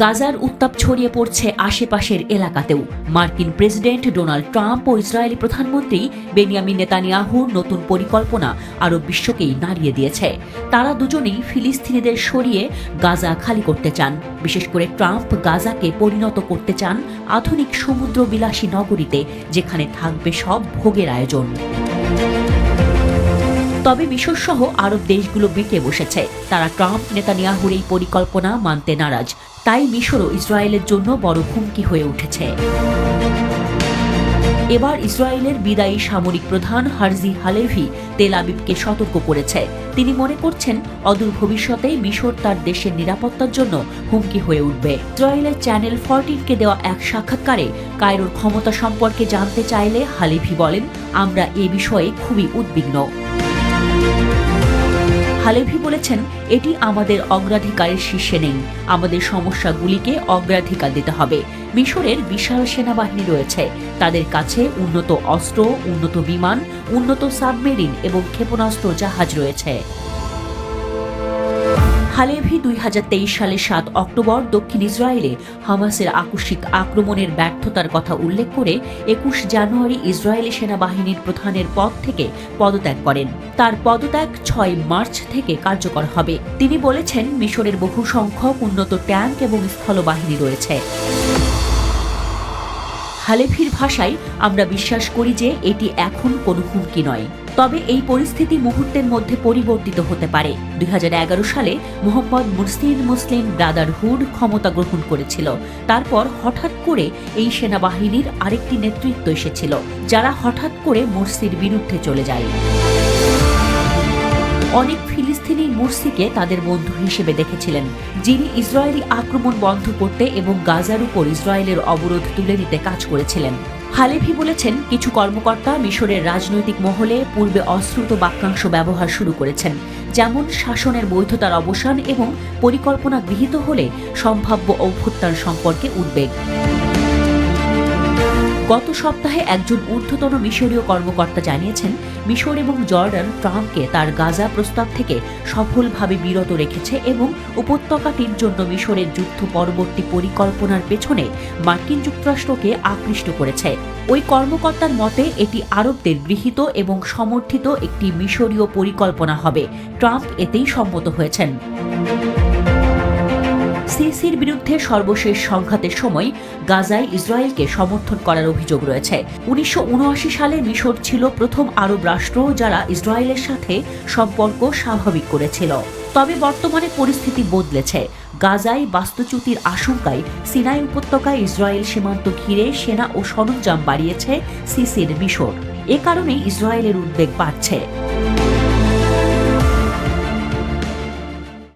গাজার উত্তাপ ছড়িয়ে পড়ছে আশেপাশের এলাকাতেও। মার্কিন প্রেসিডেন্ট ডোনাল্ড ট্রাম্প ও ইসরায়েলি প্রধানমন্ত্রী বেনিয়ামিন নেতানিয়াহুর নতুন পরিকল্পনা আরব বিশ্বকেই নাড়িয়ে দিয়েছে। তারা দুজনেই ফিলিস্তিনিদের সরিয়ে গাজা খালি করতে চান। বিশেষ করে ট্রাম্প গাজাকে পরিণত করতে চান আধুনিক সমুদ্র বিলাসী নগরীতে, যেখানে থাকবে সব ভোগের আয়োজন। তবে মিশর সহ আরব দেশগুলো বেঁকে বসেছে। তারা ট্রাম্প, নেতানিয়াহুর এই পরিকল্পনা মানতে নারাজ। তাই মিশরও ইসরায়েলের জন্য বড় হুমকি হয়ে উঠেছে। এবার ইসরায়েলের বিদায়ী সামরিক প্রধান হারজি হালেভি তেল আবিবকে সতর্ক করেছে। তিনি মনে করছেন, অদূর ভবিষ্যতে মিশর তার দেশের নিরাপত্তার জন্য হুমকি হয়ে উঠবে। ইসরায়েলের চ্যানেল ফরটিনকে দেওয়া এক সাক্ষাৎকারে কায়রোর ক্ষমতা সম্পর্কে জানতে চাইলে হালেভি বলেন, আমরা এ বিষয়ে খুবই উদ্বিগ্ন। হালেভি বলেছেন, এটি আমাদের অগ্রাধিকারের শীর্ষে নেই। আমাদের সমস্যাগুলিকে অগ্রাধিকার দিতে হবে। মিশরের বিশাল সেনাবাহিনী রয়েছে। তাদের কাছে উন্নত অস্ত্র, উন্নত বিমান, উন্নত সাবমেরিন এবং ক্ষেপণাস্ত্র জাহাজ রয়েছে। হালেভি দুই সালের সাত অক্টোবর দক্ষিণ ইসরায়েলে হামাসের আকস্মিক আক্রমণের ব্যর্থতার কথা উল্লেখ করে একুশ জানুয়ারি ইসরায়েলি সেনাবাহিনীর প্রধানের পদ থেকে পদত্যাগ করেন। তার পদত্যাগ ছয় মার্চ থেকে কার্যকর হবে। তিনি বলেছেন, মিশরের বহু সংখ্যক উন্নত ট্যাঙ্ক এবং স্থলবাহিনী রয়েছে। হালেফির ভাষায় আমরা বিশ্বাস করি যে এটি এখন কোনো হুমকি নয়। তবে এই পরিস্থিতি মুহূর্তের মধ্যে পরিবর্তিত হতে পারে। দুই হাজার এগারো সালে মোহাম্মদ মুসলিম মুসলিম ব্রাদারহুড ক্ষমতা গ্রহণ করেছিল। তারপর হঠাৎ করে এই সেনাবাহিনীর আরেকটি নেতৃত্ব এসেছিল, যারা হঠাৎ করে মোরসির বিরুদ্ধে চলে যায়। অনেক ফিলিস্তিনি মুরসিকে তাদের বন্ধু হিসেবে দেখেছিলেন, যিনি ইসরায়েলি আক্রমণ বন্ধ করতে এবং গাজার উপর ইসরায়েলের অবরোধ তুলে নিতে কাজ করেছিলেন। হালেভি বলেছেন, কিছু কর্মকর্তা মিশরের রাজনৈতিক মহলে পূর্বে অশ্রুত বাক্যাংশ ব্যবহার শুরু করেছেন, যেমন শাসনের বৈধতার অবসান এবং পরিকল্পনা গৃহীত হলে সম্ভাব্য অভ্যুত্থান সম্পর্কে উদ্বেগ। গত সপ্তাহে একজন ঊর্ধ্বতন মিশরীয় কর্মকর্তা জানিয়েছেন, মিশর এবং জর্ডান ট্রাম্পকে তার গাজা প্রস্তাব থেকে সফলভাবে বিরত রেখেছে এবং উপত্যকাটির জন্য মিশরের যুদ্ধ পরবর্তী পরিকল্পনার পেছনে মার্কিন যুক্তরাষ্ট্রকে আকৃষ্ট করেছে। ওই কর্মকর্তার মতে, এটি আরবদের গৃহীত এবং সমর্থিত একটি মিশরীয় পরিকল্পনা হবে। ট্রাম্প এতেই সম্মত হয়েছেন। সিসির বিরুদ্ধে সর্বশেষ সংঘাতের সময় গাজায় ইসরায়েলকে সমর্থন করার অভিযোগ রয়েছে। উনিশশো উনআশি সালে মিশর ছিল প্রথম আরব রাষ্ট্র যারা ইসরায়েলের সাথে সম্পর্ক স্বাভাবিক করেছিল। তবে বর্তমানে পরিস্থিতি বদলেছে। গাজায় বাস্তুচ্যুতির আশঙ্কায় সিনাই উপত্যকায় ইসরায়েল সীমান্ত ঘিরে সেনা ও সরঞ্জাম বাড়িয়েছে সিসির মিশর। এ কারণে ইসরায়েলের উদ্বেগ বাড়ছে।